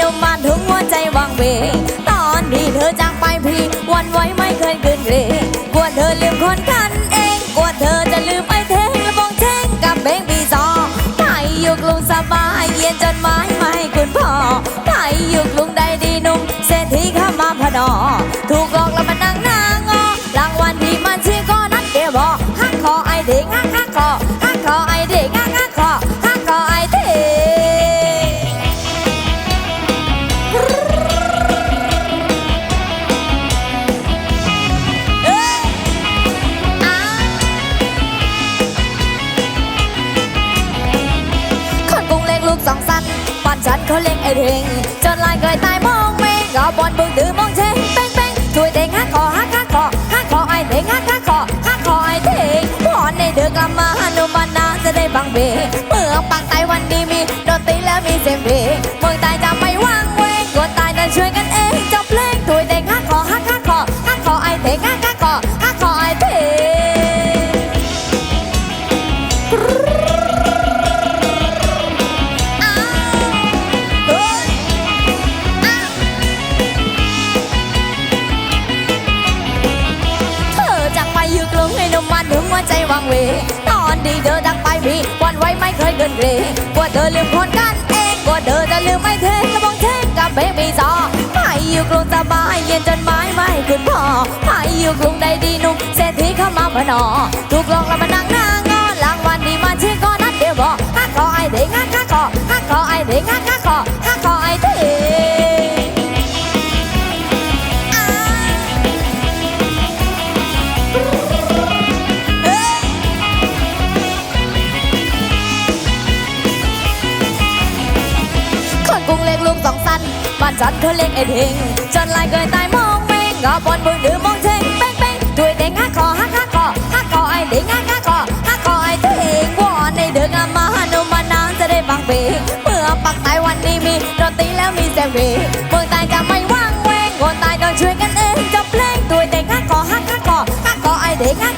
นุ่มบ้านทุ่งหัวใจวังเวงตอนที่เธอจากไปพี่วันไหวไม่เคยเกินเกรงกลัวเธอลืมคนกันเองกลัวเธอจะลืมไอ้เทงและบองเชงกับเบงปีซอไปอยู่กรุงสบายเย็นจนไม้มาให้คุณพ่อไปอยู่กรุงใดดีนุ่มเศรษฐีเข้ามาพนอถูกหลอกแล้วมานั่งหน้างอรางวัลที่มันเชียร์ก็นัดเดียวบอกฮักคอไอเด็กฮักฮักคอ เขาเล็กไอเทงจนลายเกยตายมองเมงก็บอลบึงดือมองเชงเป้งเป้งช่วยเด้งฮักคอฮักฮักคอฮักคอไอเด็กฮักฮักคอฮักคอไอเทงพรในเดือกลับมาหนุมันนาจะได้บังเบ วใจวังเว ตอนที่เธอจากไปพี่วันไว้ไม่เคยเกินเกรงกว่าเธอลืมคนกันเองกว่าเธอจะลืมไม่เทงกระบองเทงกับเบบีซอไปอยู่กรุงสบายเย็นจนไม้ไม่ขึ้นพอไปอยู่กรุงใดดีนุ่มเศรษฐีเข้ามาพนอถูกหลอกแล้วมานั่งหน้างอรางวัลดีมาเชื่อก็นัดเดียวบอกฮักคอไอเด็กฮักคอฮักคอไอเด็กฮักคอฮักคอไอเด็ก นบ้านฉันเขาเล็กไอเทงจนลายเกยตายมองเมงก็บอลบึงดื้อมองเชงเป้งเป้งด้วยเด็กฮักคอฮักฮักคอฮักคอไอเด็กฮักฮักคอฮักคอไอเทงวอนในเดือกลับมาหนุมานานจะได้ฟังเพลงเมื่อปักใต้วันนี้มีดนตรีแล้วมีเสียงเพลงเมืองใต้จะไม่ว่างเวงคนใต้ต้องช่วยกันเองจบเพลงด้วยเด็กฮักคอฮักฮักคอฮักคอไอเด็กฮัก